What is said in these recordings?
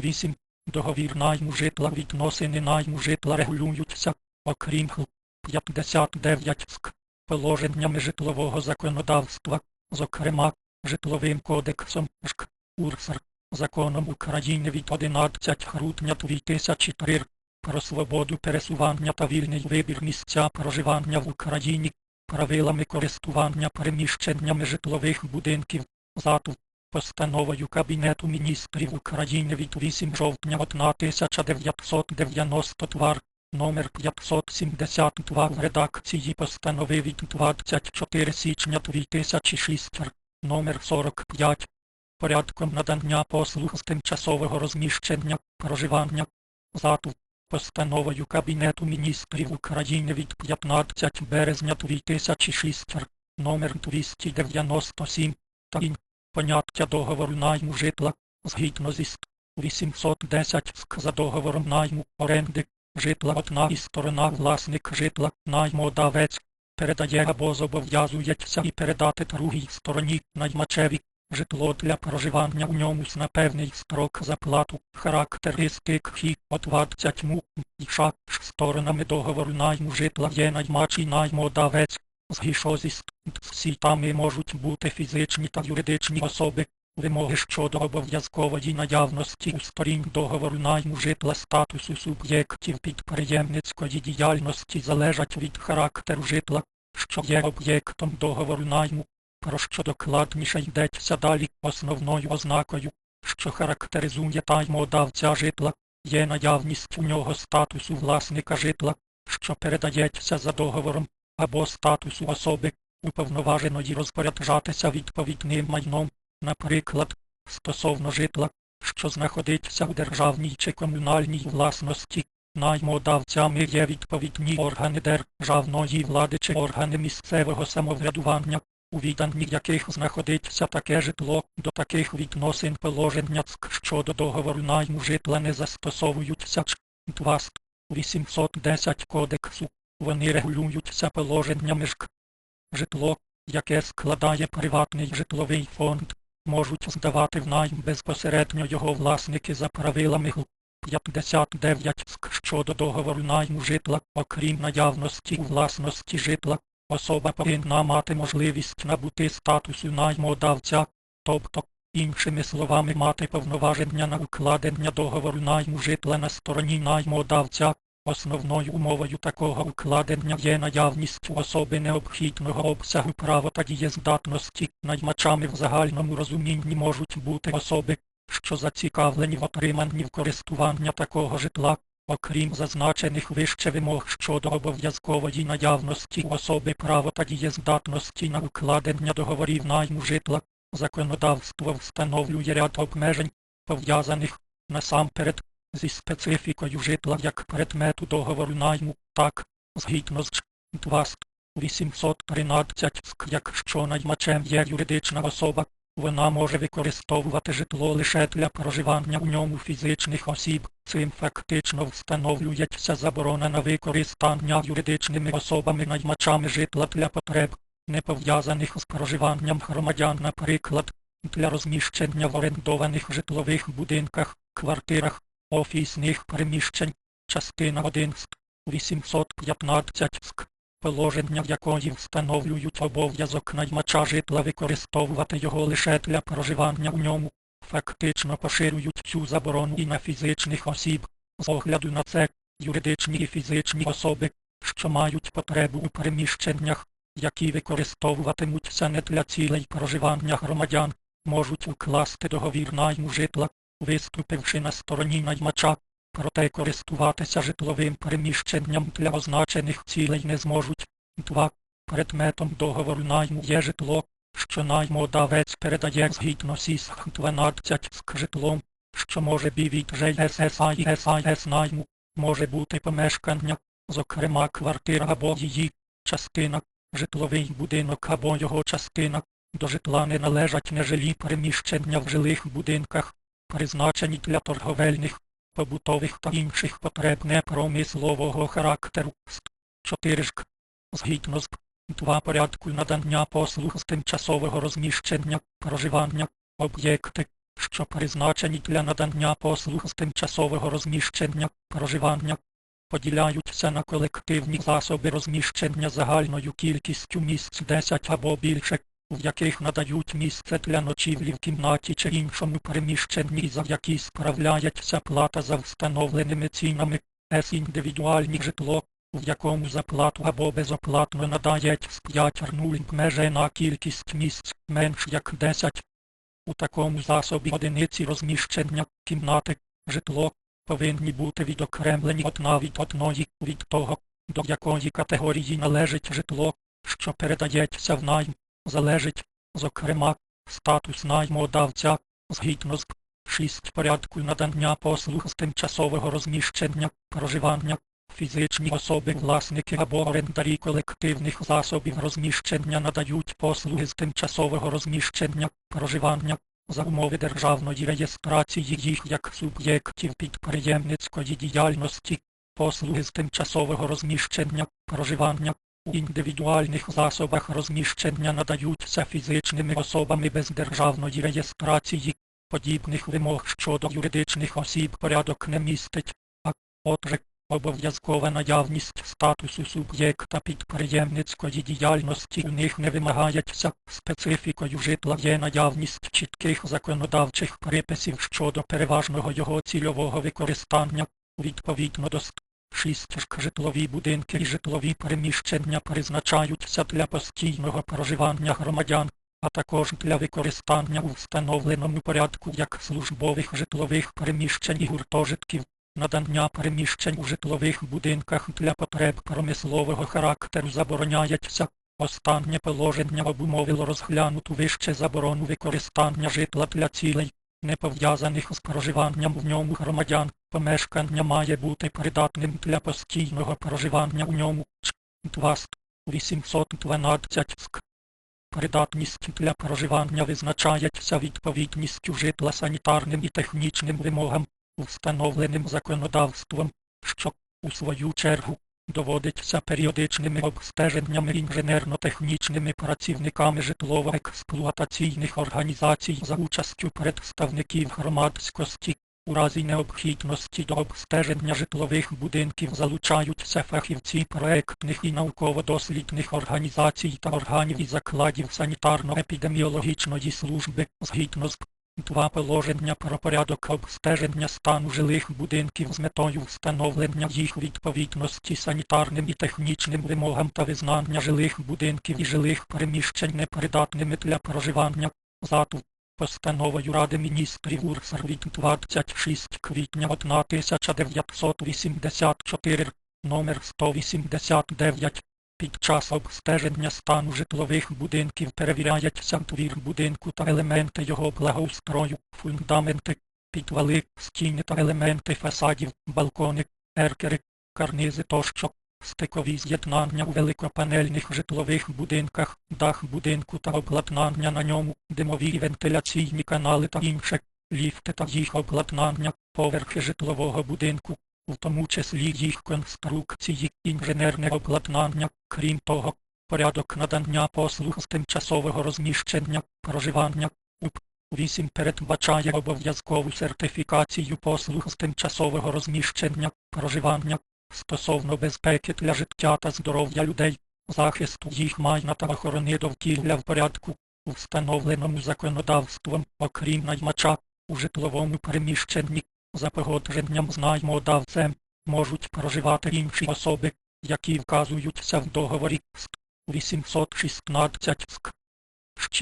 8. Договір найму житла відносини найму житла регулюються, окрім ГЛ 59 СК положеннями житлового законодавства, зокрема, Житловим кодексом ЖК УРСР, законом України від 11 грудня 2003 про свободу пересування та вільний вибір місця проживання в Україні, правилами користування переміщеннями житлових будинків, ЗАТУ, постановою Кабінету міністрів України від 8 жовтня 1990 твар, номер 572 в редакції постанови від 24 січня 2006 р. Номер 45. Порядком надання послуг з тимчасового розміщення, проживання, ЗАТУ, постановою Кабінету міністрів України від 15 березня 2006 р. Номер 297 та ін. Поняття договору найму житла, згідно зі ст. 810 СК за договором найму оренди, житла одна із сторона власник житла, наймодавець, передає або зобов'язується і передати другій стороні наймачеві житло для проживання у ньому на певний строк заплату, характеристики от 20 му і ша сторонами договору найму житла є наймач і наймодавець. Згідно зі сітами можуть бути фізичні та юридичні особи, Вимоги щодо обов'язкової наявності у сторін договору найму житла статусу суб'єктів підприємницької діяльності залежать від характеру житла, що є об'єктом договору найму, про що докладніше йдеться далі основною ознакою, що характеризує таймодавця житла, є наявність у нього статусу власника житла, що передається за договором, або статусу особи, уповноваженої розпоряджатися відповідним майном. Наприклад, стосовно житла, що знаходиться у державній чи комунальній власності, наймодавцями є відповідні органи державної влади чи органи місцевого самоврядування, у відданні яких знаходиться таке житло, до таких відносин положення ЦК щодо договору найму житла не застосовуються Ч. 2 810 кодексу, вони регулюються положеннями ЖК. Житло, яке складає приватний житловий фонд, можуть здавати в найм безпосередньо його власники за правилами ГЛ 59 СК щодо договору найму житла, окрім наявності власності житла, особа повинна мати можливість набути статусу наймодавця, тобто, іншими словами, мати повноваження на укладення договору найму житла на стороні наймодавця. Основною умовою такого укладення є наявність у особи необхідного обсягу права та дієздатності. Наймачами в загальному розумінні можуть бути особи, що зацікавлені в отриманні в користування такого житла, окрім зазначених вище вимог щодо обов'язкової наявності у особи права та дієздатності на укладення договорів найму житла. Законодавство встановлює ряд обмежень, пов'язаних насамперед зі специфікою житла як предмету договору найму, так, згідно з Ч. 2 813 СК, якщо наймачем є юридична особа, вона може використовувати житло лише для проживання у ньому фізичних осіб. Цим фактично встановлюється заборона на використання юридичними особами наймачами житла для потреб, не пов'язаних з проживанням громадян, наприклад, для розміщення в орендованих житлових будинках, квартирах, офісних приміщень, частина 1 ст. 815 СК, положення якої встановлюють обов'язок наймача житла використовувати його лише для проживання у ньому, фактично поширюють цю заборону і на фізичних осіб. З огляду на це, юридичні і фізичні особи, що мають потребу у переміщеннях, які використовуватимуться не для цілей проживання громадян, можуть укласти договір найму житла, виступивши на стороні наймача, проте користуватися житловим переміщенням для означених цілей не зможуть. 2. Предметом договору найму є житло, що наймодавець передає згідно сіс 12 з житлом, що може бі від ЖССА і САС найму, може бути помешкання, зокрема квартира або її частина, житловий будинок або його частина. До житла не належать нежилі переміщення в жилих будинках, призначені для торговельних, побутових та інших потреб непромислового характеру. 4 ж. Згідно з 2 порядку надання послуг з тимчасового розміщення, проживання, об'єкти, що призначені для надання послуг з тимчасового розміщення, проживання, поділяються на колективні засоби розміщення загальною кількістю місць 10 або більше, в яких надають місце для ночівлі в кімнаті чи іншому переміщенні, за які справляється плата за встановленими цінами, С індивідуальне житло, в якому за плату або безоплатно надається 5 межена кількість місць менш як 10. У такому засобі одиниці розміщення кімнати, житло повинні бути відокремлені одна від одної від того, до якої категорії належить житло, що передається в найм, залежить, зокрема, статус наймодавця, згідно з 6 порядку надання послуг з тимчасового розміщення, проживання, фізичні особи, власники або орендарі колективних засобів розміщення надають послуги з тимчасового розміщення, проживання, за умови державної реєстрації їх як суб'єктів підприємницької діяльності, послуги з тимчасового розміщення, проживання, у індивідуальних засобах розміщення надаються фізичними особами без державної реєстрації, подібних вимог щодо юридичних осіб порядок не містить, а, отже, обов'язкова наявність статусу суб'єкта підприємницької діяльності у них не вимагається, специфікою житла є наявність чітких законодавчих приписів щодо переважного його цільового використання, відповідно до 6 житлові будинки і житлові переміщення призначаються для постійного проживання громадян, а також для використання у встановленому порядку як службових житлових переміщень і гуртожитків, надання переміщень у житлових будинках для потреб промислового характеру забороняється. Останнє положення обумовило розглянуту вище заборону використання житла для цілей, не пов'язаних з проживанням в ньому громадян. Помешкання має бути придатним для постійного проживання у ньому. Ч. 812 ск. Придатність для проживання визначається відповідністю житла санітарним і технічним вимогам, встановленим законодавством, що, у свою чергу, доводиться періодичними обстеженнями інженерно-технічними працівниками житлово-експлуатаційних організацій за участю представників громадськості. У разі необхідності до обстеження житлових будинків залучаються фахівці проектних і науково-дослідних організацій та органів і закладів санітарно-епідеміологічної служби згідно з Два положення про порядок обстеження стану жилих будинків з метою встановлення їх відповідності санітарним і технічним вимогам та визнання жилих будинків і жилих переміщень непридатними для проживання. Зату постановою Ради міністрів УРСР від 26 квітня 1984 номер 189 під час обстеження стану житлових будинків перевіряється твір будинку та елементи його благоустрою, фундаменти, підвали, стіни та елементи фасадів, балкони, еркери, карнизи тощо, стикові з'єднання у великопанельних житлових будинках, дах будинку та обладнання на ньому, димові і вентиляційні канали та інше, ліфти та їх обладнання, поверхи житлового будинку, у тому числі їх конструкції, інженерне обладнання, крім того, порядок надання послуг з тимчасового розміщення, проживання, УП 8 передбачає обов'язкову сертифікацію послуг з тимчасового розміщення, проживання, стосовно безпеки для життя та здоров'я людей, захисту їх майна та охорони довкілля в порядку, встановленому законодавством, окрім наймача, у житловому переміщенні, за погодженням з наймодавцем, можуть проживати інші особи, які вказуються в договорі з 816 ск.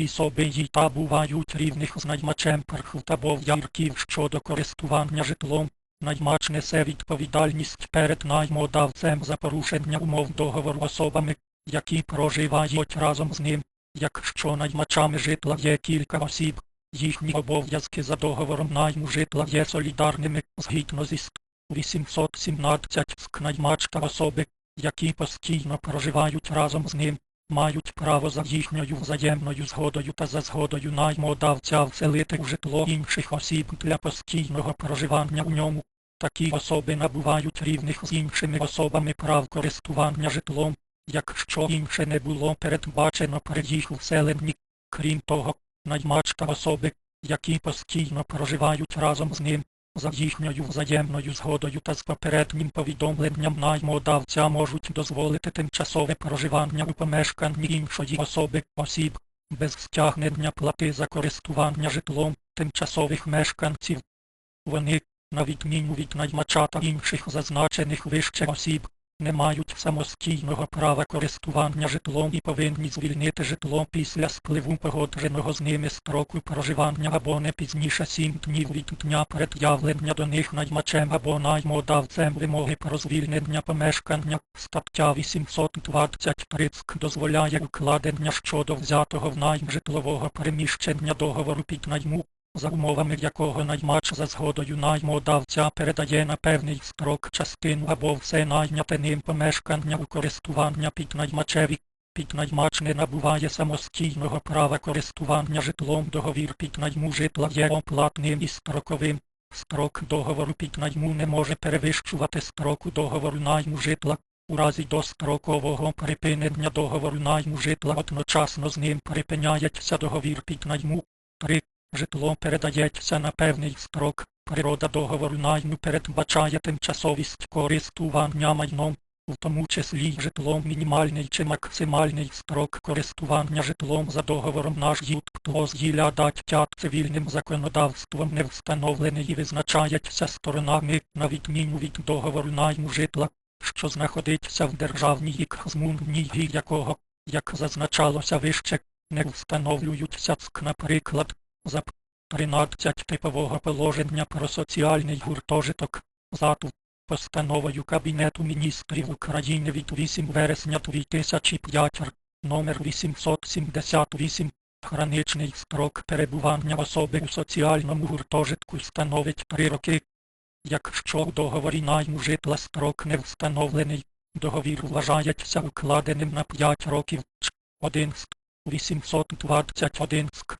Особи їй та бувають рівних з наймачем перхв та бов'ярків щодо користування житлом. Наймач несе відповідальність перед наймодавцем за порушення умов договору особами, які проживають разом з ним. Якщо наймачами житла є кілька осіб, Їхні обов'язки за договором найму житла є солідарними згідно зі 817 скнаймач та особи, які постійно проживають разом з ним, мають право за їхньою взаємною згодою та за згодою наймодавця вселити в житло інших осіб для постійного проживання у ньому. Такі особи набувають рівних з іншими особами прав користування житлом, якщо інше не було передбачено при їх вселенні. Крім того, наймач та особи, які постійно проживають разом з ним. За їхньою взаємною згодою та з попереднім повідомленням наймодавця можуть дозволити тимчасове проживання у помешканні іншої особи осіб без стягнення плати за користування житлом тимчасових мешканців. Вони, на відміну від наймача та інших зазначених вище осіб, не мають самостійного права користування житлом і повинні звільнити житло після спливу погодженого з ними строку проживання або не пізніше сім днів від дня пред'явлення до них наймачем або наймодавцем вимоги про звільнення помешкання. Стаття 823 ЦК дозволяє укладення щодо взятого в найм житлового переміщення договору під найму за умовами якого наймач за згодою наймодавця передає на певний строк частину або все найняте ним помешкання у користування під наймачеві. Піднаймач не набуває самостійного права користування житлом договір під найму житла є оплатним і строковим. Строк договору під найму не може перевищувати строку договору найму житла. У разі дострокового припинення договору найму житла одночасно з ним припиняється договір під найму. 3. Житло передається на певний строк. Природа договору найму передбачає тимчасовість користування майном, у тому числі житлом мінімальний чи максимальний строк користування житлом за договором наш ютктлоз'їля даття цивільним законодавством не встановлений і визначається сторонами на відміну від договору найму житла, що знаходиться в державній змунній якого, як зазначалося вище, не встановлюються цк, наприклад, за 13 типового положення про соціальний гуртожиток ЗАТУ постановою Кабінету міністрів України від 8 вересня 2005 р. номер 878 Граничний строк перебування особи у соціальному гуртожитку становить 3 роки. Якщо у договорі найму житла строк не встановлений, договір вважається укладеним на 5 років. Ч. 1 ст. 821 ск.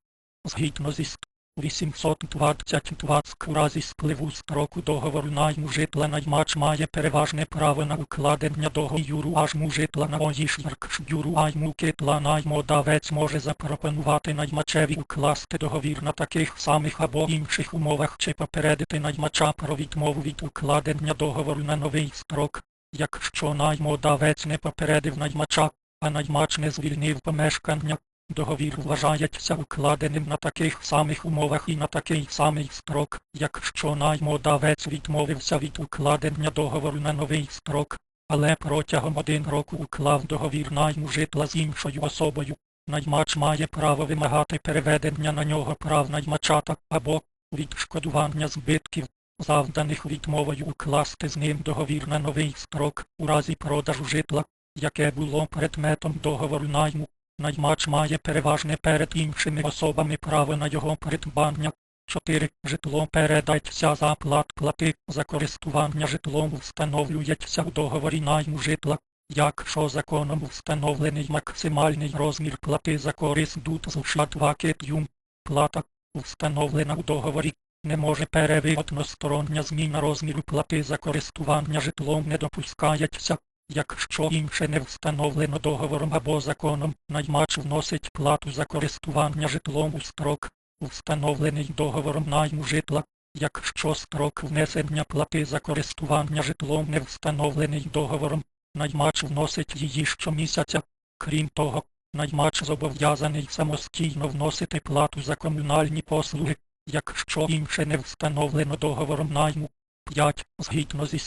Згідно зі ст. 822 ск. у разі спливу строку договору найму житла наймач має переважне право на укладення договору ажму житла на оїш'яркш'юру айму китла наймодавець може запропонувати наймачеві укласти договір на таких самих або інших умовах чи попередити наймача про відмову від укладення договору на новий строк, якщо наймодавець не попередив наймача, а наймач не звільнив помешкання. Договір вважається укладеним на таких самих умовах і на такий самий строк, якщо наймодавець відмовився від укладення договору на новий строк, але протягом один року уклав договір найму житла з іншою особою. Наймач має право вимагати переведення на нього прав наймачата або відшкодування збитків, завданих відмовою укласти з ним договір на новий строк у разі продажу житла, яке було предметом договору найму. Наймач має переважне перед іншими особами право на його придбання. 4. Житло передається за плат плати за користування житлом встановлюється у договорі найму житла. Якщо законом встановлений максимальний розмір плати за користь дут з 2 кетюм, плата, встановлена у договорі, не може переви одностороння зміна розміру плати за користування житлом не допускається. Якщо інше не встановлено договором або законом, наймач вносить плату за користування житлом у строк, встановлений договором найму житла. Якщо строк внесення плати за користування житлом не встановлений договором, наймач вносить її щомісяця. Крім того, наймач зобов'язаний самостійно вносити плату за комунальні послуги, якщо інше не встановлено договором найму. 5. Згідно зі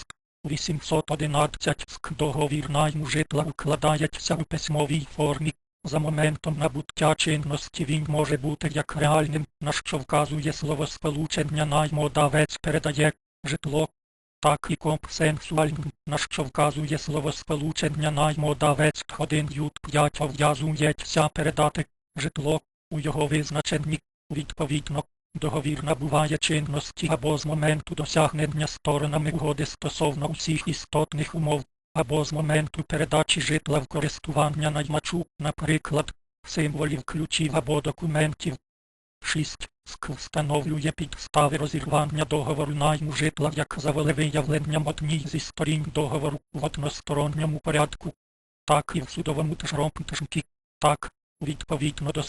811 ск договір найму житла укладається у письмовій формі. За моментом набуття чинності він може бути як реальним, на що вказує словосполучення наймодавець передає житло, так і компсенсуальним, на що вказує словосполучення наймодавець 1 ют 5 обв'язується передати житло у його визначенні, відповідно, Договір набуває чинності або з моменту досягнення сторонами угоди стосовно усіх істотних умов, або з моменту передачі житла в користування наймачу, наприклад, символів ключів або документів. 6. СК встановлює підстави розірвання договору найму житла як за волевиявленням одній зі сторін договору в односторонньому порядку, так і в судовому тжромтжмкі, так, відповідно до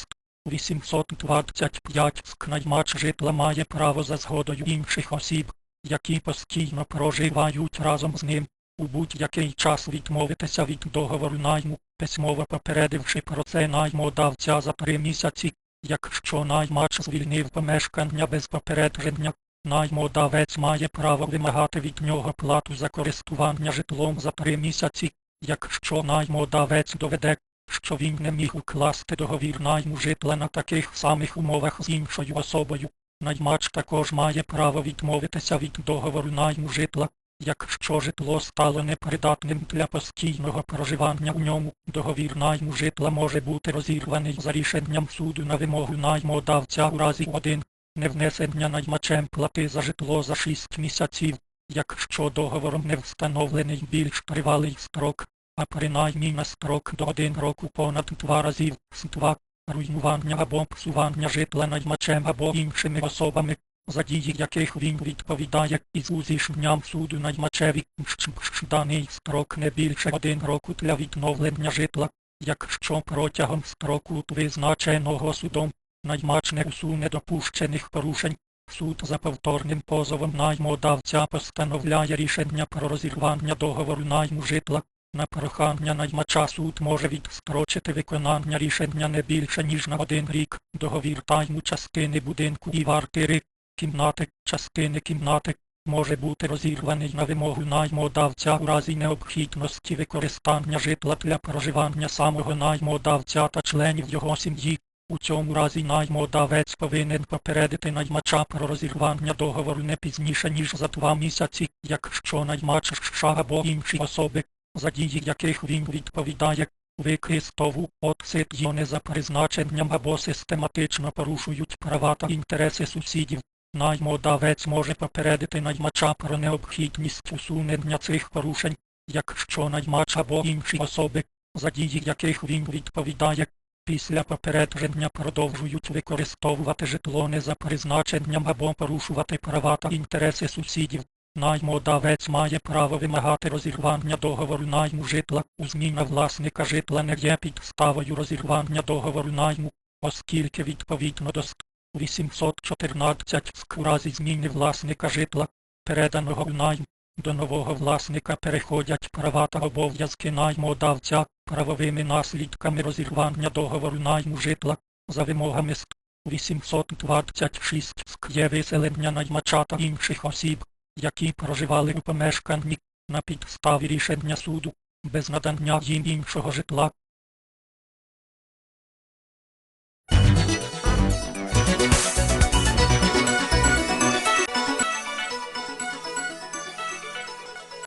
825 Скнаймач житла має право за згодою інших осіб, які постійно проживають разом з ним, у будь-який час відмовитися від договору найму, письмово попередивши про це наймодавця за три місяці, якщо наймач звільнив помешкання без попередження, наймодавець має право вимагати від нього плату за користування житлом за три місяці, якщо наймодавець доведе, що він не міг укласти договір найму житла на таких самих умовах з іншою особою. Наймач також має право відмовитися від договору найму житла, якщо житло стало непридатним для постійного проживання у ньому. Договір найму житла може бути розірваний за рішенням суду на вимогу наймодавця у разі 1. Невнесення наймачем плати за житло за 6 місяців, якщо договором не встановлений більш тривалий строк, а принаймні на строк до 1 року понад два разів 2 руйнування або псування житла наймачем або іншими особами, за дії яких він відповідає із узішням суду наймачеві, що даний строк не більше один року для відновлення житла, якщо протягом строку визначеного судом наймач не усуне допущених порушень, суд за повторним позовом наймодавця постановляє рішення про розірвання договору найму житла. На прохання наймача суд може відстрочити виконання рішення не більше ніж на один рік. Договір тайму частини будинку і квартири, кімнати, частини кімнати може бути розірваний на вимогу наймодавця у разі необхідності використання житла для проживання самого наймодавця та членів його сім'ї. У цьому разі наймодавець повинен попередити наймача про розірвання договору не пізніше, ніж за два місяці, якщо наймач або інші особи, за дії яких він відповідає, використову отсидйони за призначенням або систематично порушують права та інтереси сусідів. Наймодавець може попередити наймача про необхідність усунення цих порушень, якщо наймач або інші особи, за дії яких він відповідає, після попередження продовжують використовувати житло не за призначенням або порушувати права та інтереси сусідів. Наймодавець має право вимагати розірвання договору найму житла. У зміна власника житла не є підставою розірвання договору найму, оскільки відповідно до 814 ск. у разі зміни власника житла, переданого у найм, до нового власника переходять права та обов'язки наймодавця правовими наслідками розірвання договору найму житла. За вимогами ст 826 ск. є виселення наймача та інших осіб, які проживали у помешканні на підставі рішення суду, без надання їм іншого житла,